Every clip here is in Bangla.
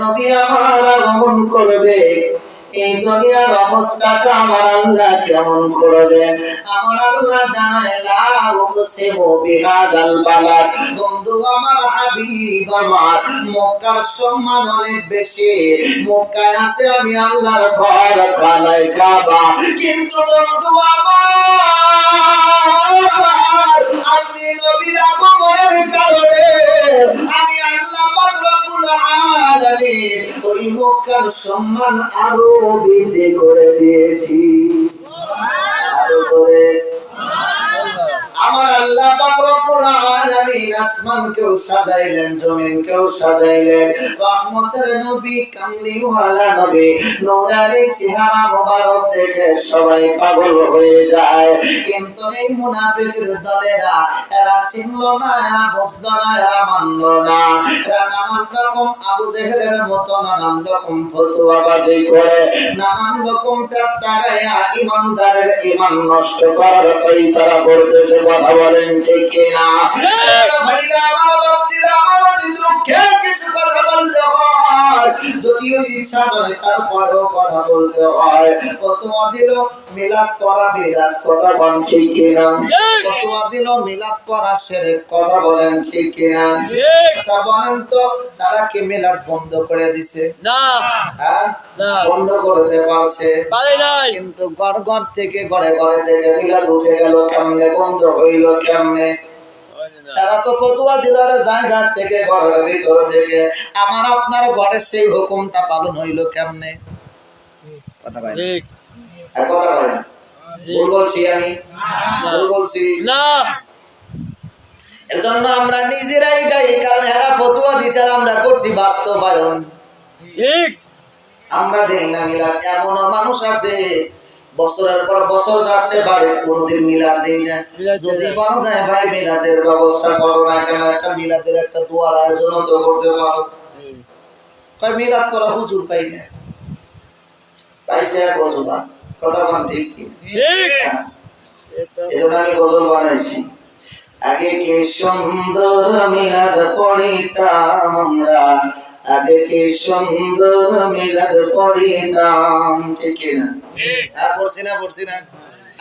নবী আমার আগমন করবে। এই দুনিয়ার অবস্থাটা আমার আল্লাহ কেমন করবে? আমার আল্লাহ জানায় উকসিমু বিহাদাল বালাদ। বন্ধু আমার হাবিব আমার, মক্কার সম্মান অনেক বেশি। মক্কায় আছে আমি আল্লাহর ঘর কালায় কাবা। কিন্তু বন্ধু আমার, আপনি নবীর আগমনের কারণে আমি আল্লাহ পাক রব্বুল আলামিন ওই মক্কার সম্মান আরও বৃদ্ধি করে দিয়েছি। আরও জোরে। আমার আল্লাহ রব্বুল আলামিন সাজাইলেন সাজাইলেন, রহমতের নবী নবী চেহারা মোবারক দেখে সবাই পাগল হয়ে যায়। কিন্তু এই মুনাফিকের দলেরা, এরা না এরা না এরা না। এরা নানান রকম আবু জেহেলের মতো, নানান রকম ফতুয়াবাজি করে, নানান রকম গায়া ইমানদারের ইমান নষ্ট করার এই তারা করতেছে। কথা বলেন ঠিক কিনা ভাইরা আমার বাপজিরা আমার অতি দুঃখে কিছু কথা বলতে যদিও ইচ্ছা করে তারপরেও কথা বলতে হয়। ফতোয়া দিল মিলাদ পড়া বিরাট কথা বলেন ঠিক কিনা? ফতোয়া দিল মিলাদ পড়া সেরে কথা বলেন ঠিক কিনা? আচ্ছা বলেন তো তারা কি মিলাদ বন্ধ করে দিছে? না। হ্যাঁ? বন্ধ করতে পারছে? কিন্তু ঘর ঘর থেকে ঘরে ঘরে থেকে মিলাদ উঠে গেল কেমনে বন্ধ হইল কেমনে? তারা তো ফতুয়া দিল জায়গা থেকে ঘরের ভিতর থেকে। আমার আপনার ঘরে সেই হুকুমটা পালন হইল কেমনে? কথা ভাই কথা ভাই ভুল বলছি আমি? ভুল বলছি? না। এর জন্য আমরা নিজেরাই দায়ী কারণ এরা ফতুয়া দিছে আমরা করছি বাস্তবায়ন। ঠিক। আমরা দেই না মিলাদ এমনও মানুষ আছে বছরের পর বছর যাচ্ছে বাড়ি কোনোদিন মিলাদ দেই না। যদি। বলা যায় ভাই মিলাদের ব্যবস্থা করো না কেন? একটা মিলাদের একটা দোয়ার আয়োজন তো করতে পারো। কয় মিলাদ করা হুজুর পাই না? পাইছে এক গজবা কথা বল ঠিক কি? ঠিক। হ্যাঁ। এই জন্য আমি গজল বানাইছি। আগে কি সুন্দর মিলাদ পড়িতাম আমরা? আগে কি সুন্দর মিলাদ পড়িতাম ঠিক না? হ্যাঁ পড়ছি না পড়ছি না।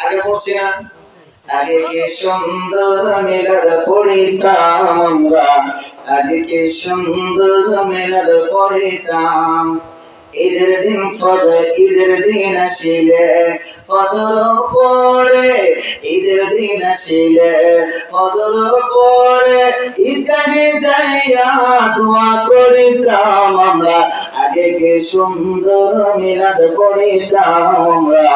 আগে পড়ছি না। আগে কি সুন্দর মিলাদ পড়িতাম আগে কে সুন্দর মিলাদ পড়িতাম। ঈদের দিন ফজর দিন আসিলে, ফজর পড়ে, ঈদের দিন আসিলে, ফজর পড়ে। ঈদগাহে যাইয়া দোয়া করিতাম আমরা, আগে কে সুন্দর মিলাদ পড়িতাম আমরা?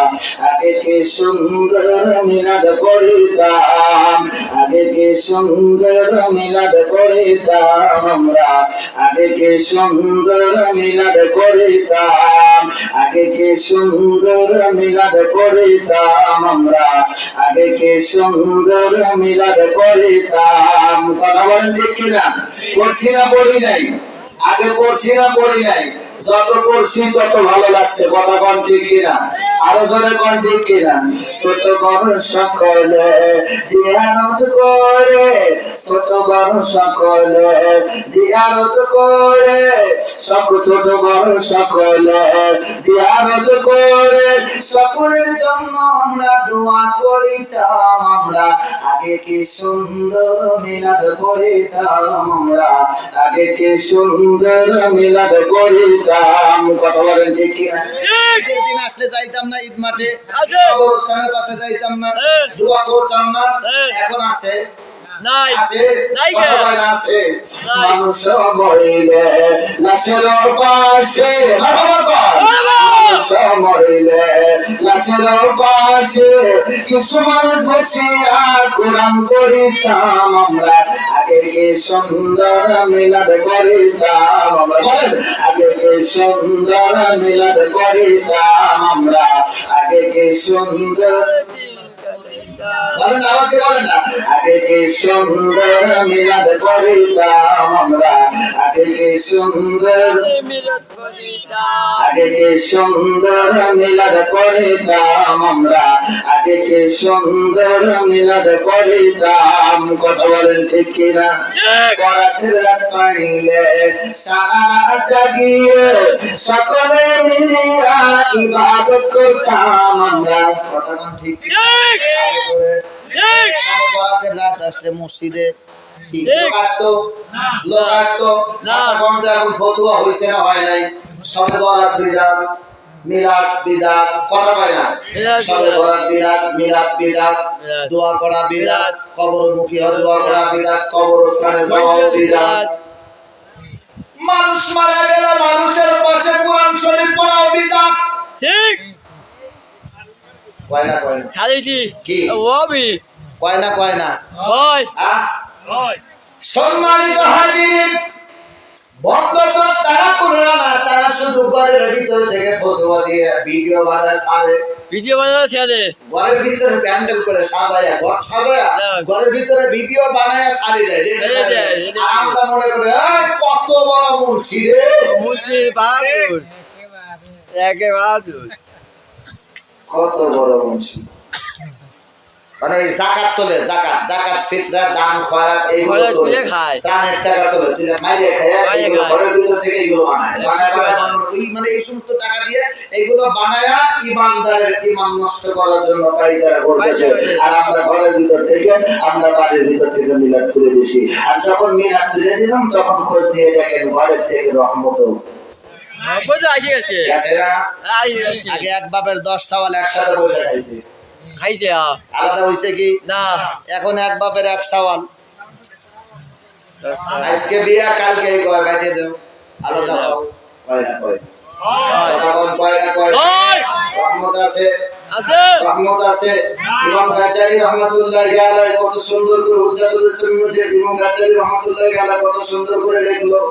আগে কে সুন্দর মিলাদ পড়িতাম? আগে কে সুন্দর মিলাদ পড়িতাম আমরা? আগে কে সুন্দর মিলাদ পড়িতাম আগে কে সুন্দর মিলাদ পড়িতাম আমরা? আগে কে সুন্দর মিলাদ পড়িতাম? কথা বলেন ঠিক কিনা? পড়ছি না, পড়ি নাই? আগে পড়ছি না, পড়ি নাই। যত পড়ছি, তত ভালো লাগছে। কথা বল ঠিক কিনা? আরও কন ঠিক কিনা ছোট বড় সকলে জিয়ারত করে, ছোট বড় সকলে করে, সব ছোট বড় সকলে করে। সকলের জন্য আমরা দোয়া করিতাম আমরা, আগে কি সুন্দর মিলাদ করিতাম আমরা, আগে কি সুন্দর মিলাদ পড়িতাম। কথা বলেন যে কি না দিন আসলে যাইতাম না। ঈদ মাঠে। কবরস্থানের পাশে যাইতাম না। দোয়া করতাম না। এখন আছে? নাই। নাই আছে। মানুষ মরিলে লাশের পাশে। মানুষ মরিলে পড়িতাম আমরা। আগে কে সুন্দর মিলাদ করিতাম আমরা। বলেন, আগে কে সুন্দর মিলাদ আমরা। আগে কে সুন্দর বলেন আমাকে বলেন না আগে কি সুন্দর মিলাদ পড়িতাম আমরা? আগে কি সুন্দর আগে কি সুন্দর মিলাদ পড়িতাম আমরা? আগে কি সুন্দর মিলাদ পড়িতাম কথা বলেন ঠিক কিনা? রাত পাইলে সারা জাগিয়ে সকলে মিলিয়া ইবাদত করতাম আমরা। কথা ঠিক। করে বরাতের রাত আসলে মসজিদে কি ঠিক। লোকাক্ত লোকাক্ত না। এখন তো এখন ফতুয়া হয়েছে না নাই? সবে বরাত বিদাত মিলাদ বিদাত কথা হয় না? সবে বরাত বিদাত মিলাদ বিদাত বিদাত। দোয়া করা বিদাত বিদাত। কবরমুখী দোয়া করা বিদাত কবরস্থানে যাওয়া বিদাত। মানুষ মারা গেলে মানুষের পাশে কোরআন শরীফ পড়াও বিদাত। ঠিক। কয় না কয় না। ছাড়িছি কি? ওবি কয় না কয় না? ওই। আহ সম্মানিত হাজির বন্ধ তো তারা করল না তারা শুধু ঘরের ভিতর থেকে ফটোয়া দিয়ে ভিডিও বানায় সারে ভিডিও বানানো ছেলে ঘরের ভিতরে প্যান্ডেল করে সাজায়া ঘর সাজায়া ঘরের ভিতরে ভিডিও বানায় সারি দেয় আর আমরা মনে করি কত বড় মুন্সি রে! মুন্সি বাহাদুর। একে বাহাদুর। কত বড় মুন্সি মানে জাকাত তোলে জাকাত জাকাত ফিতরা দান খয়রাত এইগুলো তোলে খায়। ত্রাণের টাকা তোলে তুলে মাইরে খায়। ঘরের ভিতর থেকে এইগুলো বানায়। বানায় বানায় মানে এই সমস্ত টাকা দিয়ে বানায়া ইমানদারের ইমান নষ্ট করার জন্য করতেছে আর আমরা ঘরের ভিতর থেকে আমরা বাড়ির ভিতর থেকে মিলাদ তুলে দিছি। আর যখন মিলাদ তুলে দিলাম তখন খোঁজ দিয়ে দেখেন ঘরের থেকে রহমত বুঝে আসি গেছে গেছে না আসি গেছে আগে এক বাপের দশ চাওয়াল একসাথে বসে খাইছে। খাইছে আলাদা হয়েছে কি? না। এখন এক বাপের এক সাওয়াল আজকে বিয়া কালকে কয় বাইটে দেও। আলাদা হও। কয় না কয়। তখন কয় না কয়। রহমত আছে। আছে? রহমত আছে। ইমাম গাজারি রহমতুল্লাহ আলাইহি কত সুন্দর করে হুজ্জাতুল ইসলাম ইমাম গাজারি রহমতুল্লাহ আলাইহি কত সুন্দর করে লিখলো।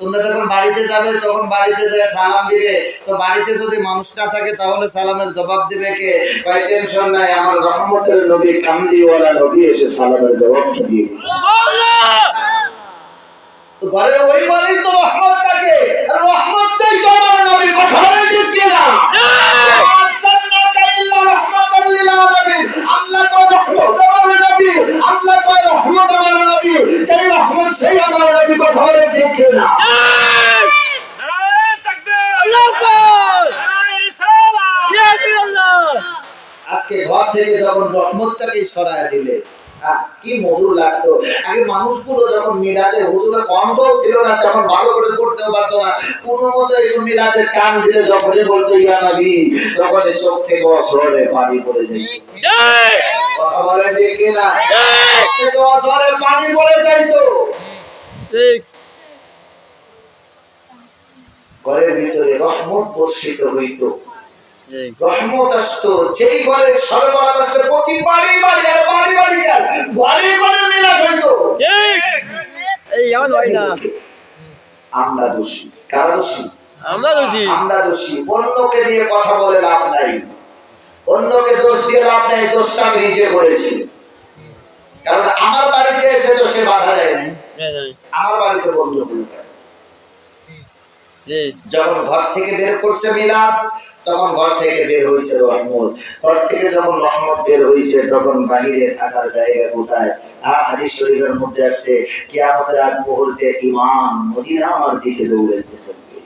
তোমরা যখন বাড়িতে যাবে তখন বাড়িতে যেয়ে সালাম দিবে। তো বাড়িতে যদি মানুষ না থাকে তাহলে সালামের জবাব দিবে কে? কয় টেনশন নাই আমার রহমতের নবী কামলিওয়ালা নবী এসে সালামের জবাবটা দিয়ে তো ঘরের ওই ঘরেই তো রহমত থাকে রহমতটাই তো আমার নবী কথা দিচ্ছে না। আল্লাহ কয় রহমত আমার নবী আল্লাহ কয় রহমত আমার নবী সেই রহমত সেই আমার নবী কথা বলে দিচ্ছে না। আল্লাহ আকবার। আল্লাহ আজকে ঘর থেকে যখন রহমতটাকে সরায় দিলে কি মধুর লাগতো। আগে মানুষগুলো যখন মিলাদে হুজুরের কণ্ঠও ছিল না তখন ভালো করে করতেও পারতো না। কোনো মতো একটু মিলাদে টান দিলে যখনই বলতো ইয়া নবী তখন চোখ থেকে অসরে পানি পড়ে যায়। কথা বলে যে জয়! চোখ থেকে অসরে পানি পড়ে যাইতো। ঠিক। ঘরের ভিতরে রহমত বর্ষিত হইতো। রহমত আসতো যেই ঘরে সর্বরাত আসতো প্রতি বাড়ি বাড়ি আর বাড়ি বাড়ি আর ঘরে ঘরে মিলাদ হইতো এই আমার ভাই না। আমরা দোষী। কারা দোষী? আমরা বুঝি আমরা দোষী। অন্যকে নিয়ে কথা বলে লাভ নাই। অন্যকে দোষ দিয়ে লাভ নাই দোষটা আমি নিজে করেছি। কারণ আমার বাড়িতে এসে তো সে বাধা দেয় নাই। আমার বাড়িতে বন্ধু যখন ঘর থেকে বের করছে মিলাদ তখন ঘর থেকে বের হয়েছে রহমত। ঘর থেকে যখন রহমত বের হয়েছে তখন বাহিরে থাকার জায়গা কোথায়? হাদিস শরীফের মধ্যে আসছে কিয়ামতের আগ মুহূর্তে ইমাম মদিনার দিকে দৌড়াইতে থাকবে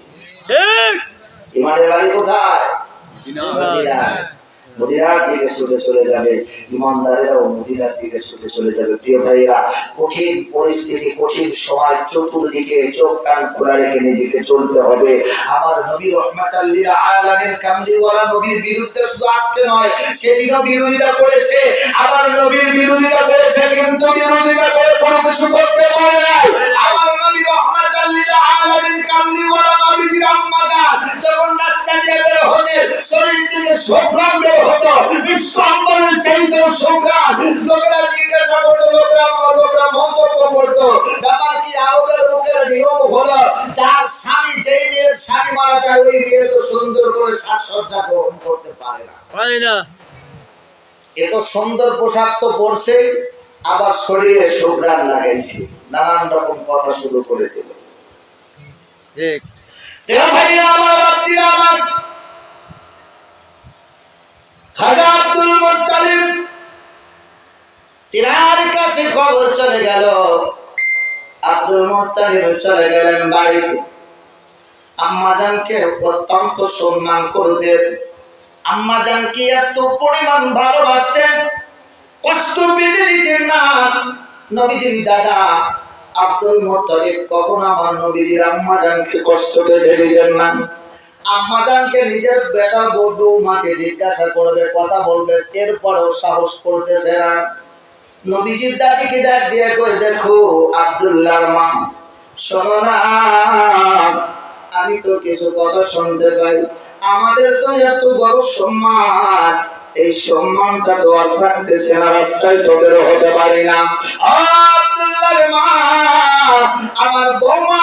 ইমানের বাড়ি কোথায়? মদিনায়। মদিনার দিকে ছুটে চলে যাবে, ইমানদারেরাও মদিনার দিকে ছুটে চলে যাবে। প্রিয় ভাইরা কঠিন পরিস্থিতি, কঠিন সময়, চতুর্দিকে চোখ কান খোলা রেখে নিজেকে চলতে হবে। আমার নবী রহমাতাল্লিল আলামিন কামলিওয়ালা নবীর বিরুদ্ধে শুধু আজকে নয়, সেদিনও বিরোধিতা করেছে। আমার নবীর বিরোধিতা করেছে, কিন্তু বিরোধিতা করে কোনো কিছু করতে পারে না আমার নবী রহমাতাল্লিল আলামিন কামলিওয়ালা নবীজির আম্মা জান যখন রাস্তা দিয়ে শরীর থেকে সংগ্রাম বের হতো বিশ্ব আন্দোলনের চাইতেও সংগ্রাম লোকেরা জিজ্ঞাসা করতো লোকেরা লোকেরা মন্তব্য করতো। ব্যাপার কি আরবের লোকের নিয়ম হলো যার স্বামী যেই মেয়ের স্বামী মারা যায় ওই মেয়ে তো সুন্দর করে সাজসজ্জা গ্রহণ করতে পারে না। পারি না? এত সুন্দর পোশাক তো পরছে আবার শরীরে সুগ্রাম লাগাইছে। নানান রকম কথা শুরু করে দিল। ঠিক। এ ভাইরা আমার বাপজিরা আমার খাজা আব্দুল কাছে খবর চলে গেল। আব্দুল চলে গেলেন বাড়িতে। আম্মাজানকে অত্যন্ত সম্মান করতেন। আম্মাজানকে এত পরিমাণ ভালোবাসতেন? কষ্ট পেতে দিতেন না। নবীজির দাদা আব্দুল মুত্তালিব কখনো আমার নবীজির আম্মাজানকে কষ্ট পেতে দিতেন না। আম্মাজানকে নিজের বেটা বউ মাকে জিজ্ঞাসা করবে, কথা বলবে, এরপরেও সাহস করতেছে না। নবীজির দিয়ে কই দেখো, আব্দুল্লাহর মা, শোনো না, আমি তো কিছু কথা শুনতে পাই। আমাদের তো এত বড় সম্মান, এই সম্মানটা তো আর থাকতেছে না, রাস্তায় তো হতে পারি না। আব্দুল্লাহর মা, আমার বৌমা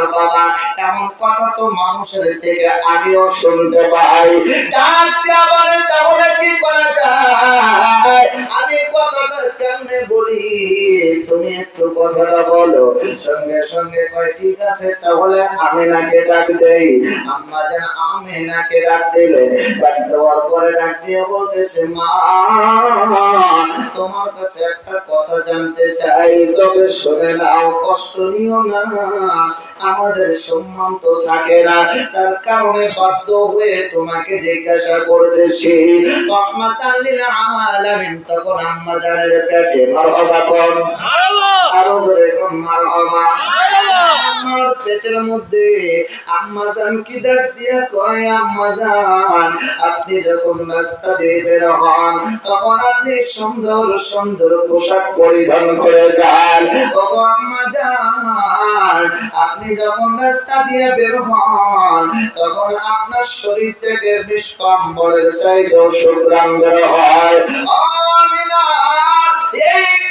আব্দুল্লাহ বাবা। এমন কথা তো মানুষের থেকে আগেও শুনতে পাই। ডাক বলে তাহলে কি করা যায়? বলি? তুমি একটু কথাটা বলো। সঙ্গে সঙ্গে কয়, ঠিক আছে, তাহলে ডাক দেই। আম্মা ডাক দিলে, ডাক দেওয়ার পরে ডাক দিয়ে বলতেছে, মা, তোমার কাছে একটা কথা জানতে চাই। তবে শুনে নাও, কষ্ট নিও না। আমাদের সম্মান তো থাকে না। তার কারণে বাধ্য হয়ে তোমাকে জিজ্ঞাসা করতেছি। রহমাতাল লিল আলামিন, তখন আম্মা জানের পেটে আরও জোরে আমার পেটের মধ্যে আম্মা জান কি ডাক কয় আম্মা জান আপনি যখন রাস্তা দিয়ে বের হন তখন আপনি সুন্দর সুন্দর পোশাক পরিধান করে যান তখন আম্মা জান আপনি যখন রাস্তা দিয়ে বের হন তখন আপনার শরীর থেকে বিষ্কম্বরের চাইতেও বের হয় আমিনা এই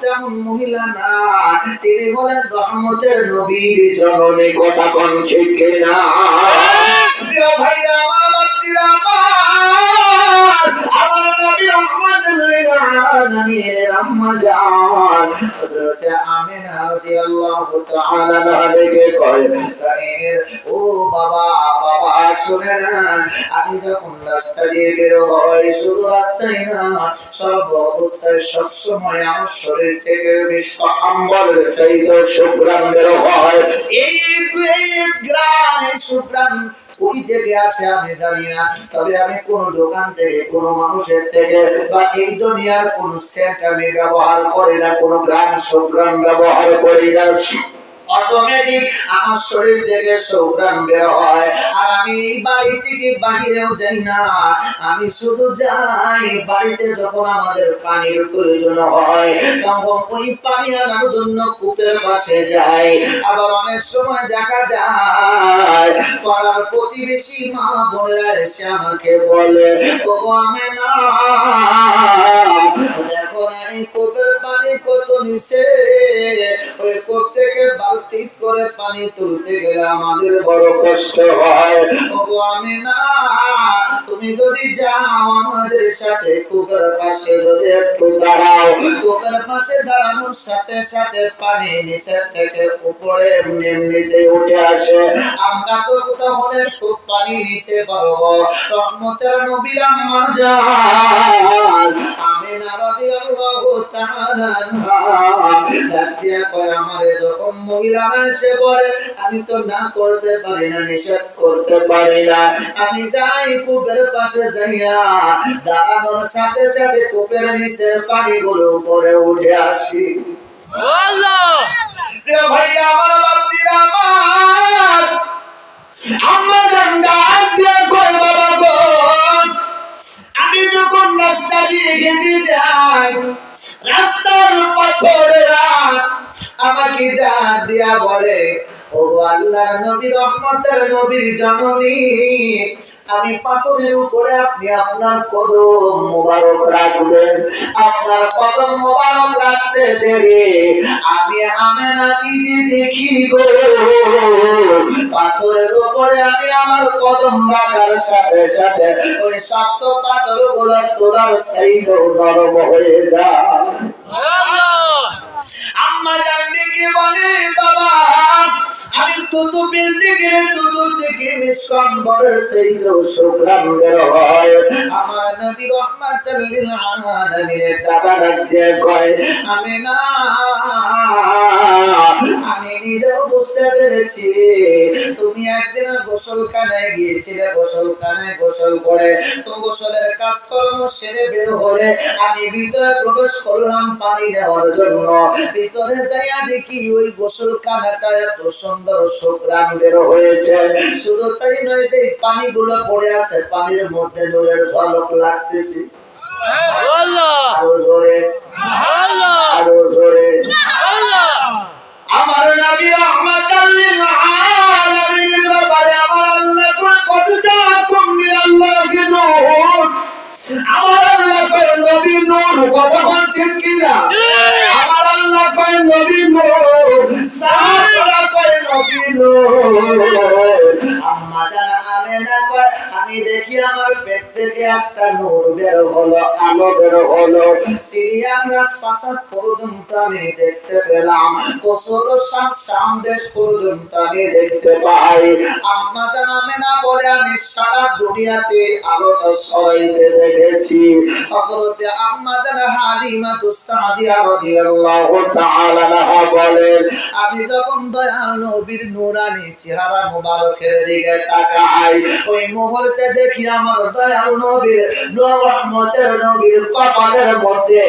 তেমন মহিলা না। তিনি হলেন রহমতের নবীর জননী কথা কোন? ঠিক না প্রিয় ভাইরা আমার মাতৃরা আমার আমার নবী রহমতুল্লাহ আলামিনের আম্মা জান হযরত আমিনা রাদিয়াল্লাহু তাআলা আনহাকে কয় ও বাবা বাবা, শুনে না আমি যখন রাস্তা দিয়ে বের হই, শুধু রাস্তায় না সর্ব অবস্থায় সব সময় আমার শরীর থেকে মিষ্ট আম্বরের সহিত সুগ্রাম বের হয়। এই গ্রাম এই সুগ্রাম ওই থেকে আসে আমি জানি না। তবে আমি কোন দোকান থেকে, কোন মানুষের থেকে বা এই দুনিয়ার কোন সেন্ট আমি ব্যবহার করি না, কোন গ্রাম সংগ্রাম ব্যবহার করি না। অটোমেটিক আমার শরীর থেকে সৌগ্রাম বের হয়। আর আমি বাড়ি থেকে বাহিরেও যাই না। আমি শুধু যাই বাড়িতে যখন আমাদের পানির প্রয়োজন হয়, তখন ওই পানি আনার জন্য কূপের পাশে যাই। আবার অনেক সময় দেখা যায়, পাড়ার প্রতিবেশী মা বোনেরা এসে আমাকে বলে ও আমি না দেখো এই কূপের পানি কত নিচে? ওই কূপ থেকে বালতি করে পানি তুলতে গেলে আমাদের বড় কষ্ট হয়। আমি না তুমি যদি যাও, আমাদের সাথে কুকুর পাশে যদি একটু দাঁড়াও। কুকুর পাশে দাঁড়ানোর সাথে সাথে পানি নিচের থেকে উপরে এমনিতে উঠে আসে। আমরা তো তাহলে খুব পানি নিতে পারব। রহমতের নবী আম্মা জান। আমি নারাদি আল্লাহ তাআলা আমারে যখন মহিলারা এসে বলে আমি তো না করতে পারি না নিষেধ করতে পারি না। আমি যাই কূপের পাশে যাইয়া দাঁড়ানোর সাথে সাথে কূপের নিচে পানিগুলো উপরে উঠে আসি। ভাইরা আমার বাপ্তিরা আমার। আমরা গঙ্গা দিয়ে কই বাবা গো? আমি যখন রাস্তা দিয়ে গেতে যান রাস্তার পাথরেরা আমাকে ডাক দিয়া বলে ও আল্লাহ নবী রহমতের নবীর জননী। আমি পাথরের উপরে আপনি আপনার কদম মোবারক রাখবেন। আপনার কদম মোবারক রাখতে দেবে আমি আমেনা কি যে দেখি গো পাথরের উপরে আমি আমার কদম রাখার সাথে সাথে ওই শক্ত পাথরগুলো তোলার সেই নরম হয়ে যায়। সেই হয়। আমার নবী লিল আমি না, আমি বুঝতে পেরেছি। তুমি একদিন গোসল গোসলখানায় গিয়েছিলে গোসল গোসলখানায় গোসল করে তো গোসলের কাজকর্ম সেরে বের হলে আমি ভিতরে প্রবেশ করলাম পানি নেওয়ার জন্য। ভিতরে যাইয়া দেখি ওই গোসলখানাটা এত সুন্দর সুগ্রাম বের হয়েছে। শুধু তাই নয় যে পানিগুলো পড়ে আছে পানির মধ্যে নূরের ঝলক লাগতেছে। আরও জোরে। আরও জোরে। আমার নবী রহমাতাল লিল আলামিনের ব্যাপারে আমার আল্লাহ কত চাকুম মিনাল্লাহি নূর। আমার আল্লাহ কয় নবী নূর কোন? আমার আল্লাহ কয় নবী নূর সাহাবারা কয় নবী নূর। আম্মা জান আমেনা কয় আমি দেখি আমার পেট থেকে একটা নূর বের হলো আলো বের হলো। সিরিয়ান রাজপ্রাসাদ পর্যন্ত আমি দেখতে পেলাম কোসর সাত সামদেশ পর্যন্ত আমি দেখতে পাই। আম্মা জান আমেনা বলে আমি সারা দুনিয়াতে আলোটা ছড়াইতে দেখেছি হযরতে আম্মা জান হালিমা তুসাদিয়া রাদিয়াল্লাহু তাআলা বলেন, আমি যখন দয়াল নবীর নূরানি চেহারা মোবারকের দিকে তাকাই, ওই মুহূর্তে দেখি আমার দয়াল নবীর নূর রহমতের নবীর কপালের মধ্যে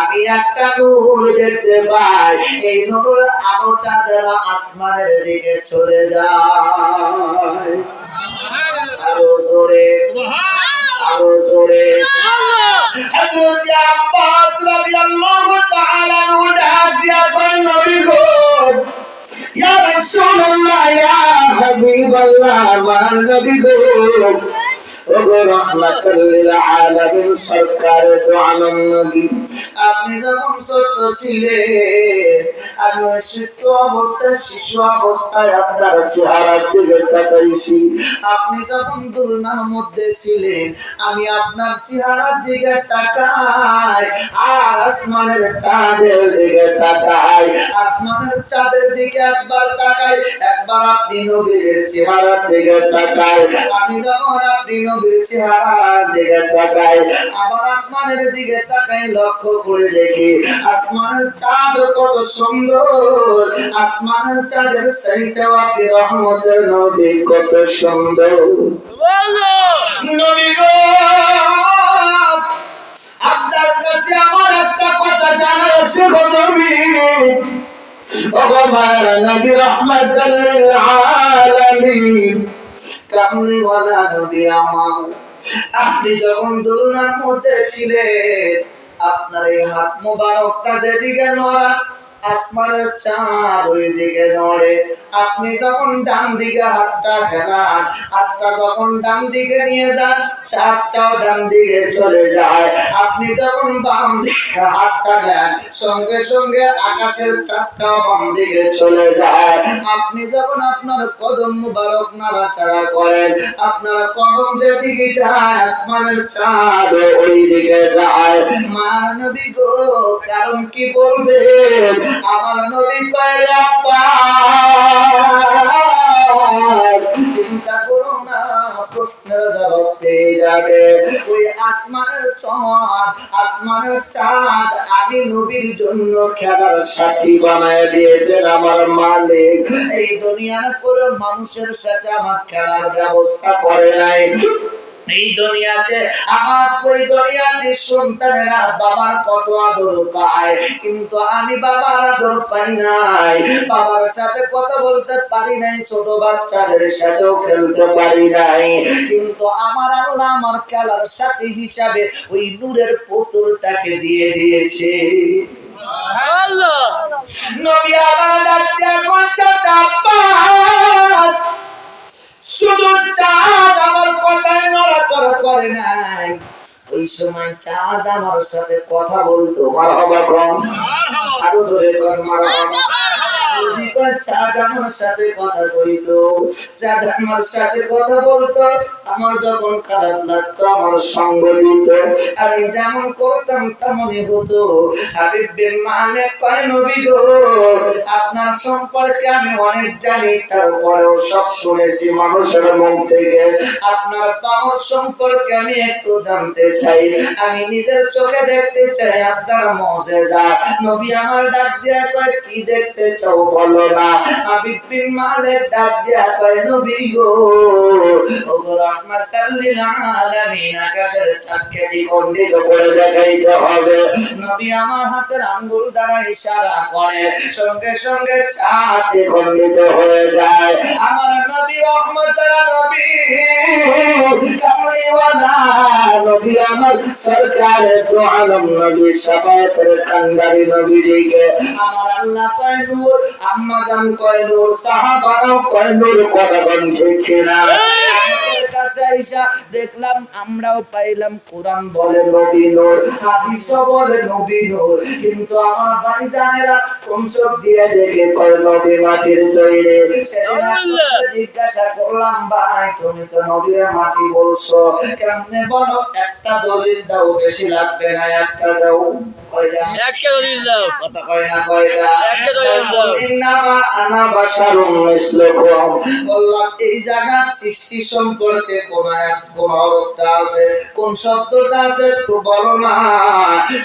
আমি একটা নূর দেখতে পাই। এই নূরের আলোটা যেন আসমানের দিকে চলে যায়। আরও জোরে। আরও জোরে হযরত আব্বাস রাদিয়াল্লাহু তাআলা আনহু ডাক দিয়া কয় নবী গো ইয়া রাসূলুল্লাহ ইয়া হাবিবাল্লাহ আমার নবী গো সরকার আপনি যখন আপনি দুর্নার মধ্যে ছিলেন, আমি আপনার চেহারার দিকে তাকাই, আর আসমানের চাঁদের দিকে তাকাই। আসমানের চাঁদের দিকে একবার তাকাই, একবার আপনি নবীর চেহারার দিকে তাকাই। আমি যখন আপনি নবীর চেহারার দিকে তাকাই আবার আসমানের দিকে তাকাই লক্ষ্য করে দেখি, আসমানের চাঁদ কত সুন্দর। আসমানের চাঁদের সেইটাও আপনি রহমতের নবী কত সুন্দর। নবী গো, আপনার কাছে আমার একটা কথা জানার আছে গো নবী। ওগো মায়ের নবী রহমাতুল আলামিন। আমার আপনি যখন দোলনার মধ্যে ছিলেন আপনার এই হাত মোবারকটা যেদিকে নড়া চাঁদ ওই দিকে নড়ে। আপনি যখন ডান দিকে হাতটা হাতটা ডান দিকে নিয়ে যান, চাঁদটাও ডান দিকে চলে যায়। আপনি বাম দিকে হাতটা দেন সঙ্গে সঙ্গে আকাশের চাঁদটাও বাম দিকে চলে যায়। আপনি যখন আপনার কদম মুবারক নাড়াচাড়া করেন, আপনার কদম যেদিকে যায়, আসমানের চাঁদ ওই দিকে যায়। মার নবী গো, কারণ কি বলবে আমার নবী কয়লে চিন্তা করো না, প্রশ্নের জবাব পেয়ে যাবে। ওই আসমানের চাঁদ আসমানের চাঁদ আমি নবীর জন্য খেলার সাথী বানায় দিয়েছেন আমার মালিক। এই দুনিয়ার করে মানুষের সাথে আমার খেলার ব্যবস্থা করে নাই। এই দুনিয়াতে আমার ওই দুনিয়াতে সন্তানেরা বাবার কত আদর পায় কিন্তু আমি বাবার আদর পাই নাই। বাবার সাথে কথা বলতে পারি নাই ছোট বাচ্চাদের সাথেও খেলতে পারি নাই। কিন্তু আমার আল্লাহ আমার খেলার সাথী হিসাবে ওই নূরের পুতুলটাকে দিয়ে দিয়েছে। নবী আমার ডাকতে কঞ্চা চাপাস শুধু চাঁদ আমার কথায় নড়াচড়া করে নাই। ওই সময় চাঁদ আমার সাথে কথা বলতো। মারা হবা কম আরও জোরে কর মার আমি যেমন করতাম তেমনই হতো। আপনার সম্পর্কে আমি অনেক জানি, তারপরেও সব শুনেছি মানুষের থেকে। আপনার পাওয়ার সম্পর্কে আমি একটু জানতে চাই। আমি নিজের চোখে দেখতে চাই আপনার মজে যা নবী আমার ডাক দিয়া কি দেখতে চাও? বলো না, হাবিব বিন মালিক ডাক দিয়া কয়, নবী গো ওগো রহমাতাল লিল আলামিন, আকাশের চাঁদকে দ্বিখণ্ডিত করে দেখাইতে হবে। নবী আমার হাতের আঙ্গুল দ্বারা ইশারা করে, সঙ্গে সঙ্গে চাঁদ দ্বিখণ্ডিত হয়ে যায়। আমার নবী রহমতের নবী নবী আমার তো আলম নবী কান্দারি নবী আমার আল্লাহ কয় নূর, আম্মা জান কয় নূর, সাহাবারাও কয় নূর, কথা ঠিক কিনা? দেখলাম, আমরাও পাইলাম, কোরআন বলে নবী নূর, হাদিসও বলে নবী নূর। কিন্তু আমার ভাইজানেরা কোন চোখ দিয়ে দেখে কয়, নবী মাটির তৈরি জিজ্ঞাসা করলাম, ভাই, তুমি তো নবীর মাটি বলছো, কেমনে বলো? একটা দলিল দাও বেশি লাগবে না একটা দাও। একটা দলিল দাও। কথা কয় না কয়টা একটা দলিল দাও। ইন্নামা আনা বাশারুম মিসলুকুম। বললাম এই জায়গা সৃষ্টি সম্পর্কে কোন আয়াত কোন হরফটা আছে? কোন শব্দটা আছে? বলো না।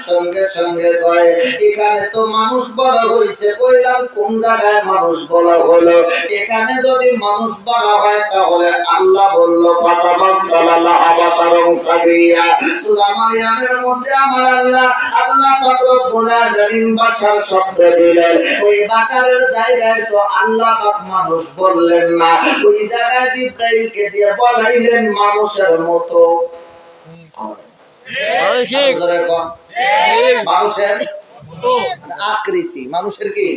সঙ্গে সঙ্গে কয় এখানে তো মানুষ বলা হয়েছে কইলাম কোন জায়গায় মানুষ বলা হলো? এখানে যদি মানুষ বলা হয় তাহলে আল্লাহ বলল ফাতামা আবাসারুম সাবিয়া। সূরা মারইয়ামের মধ্যে আমার আল্লাহ আল্লাহ পাক রব্বুল আলামিন বাশার শব্দ দিলেন। ওই বাশারের জায়গায় তো আল্লাহ পাক মানুষ বললেন না। ওই জায়গায় জিব্রাইলকে দিয়ে বলাইলেন মানুষের মতো। মানুষের? আকৃতি। মানুষের কি?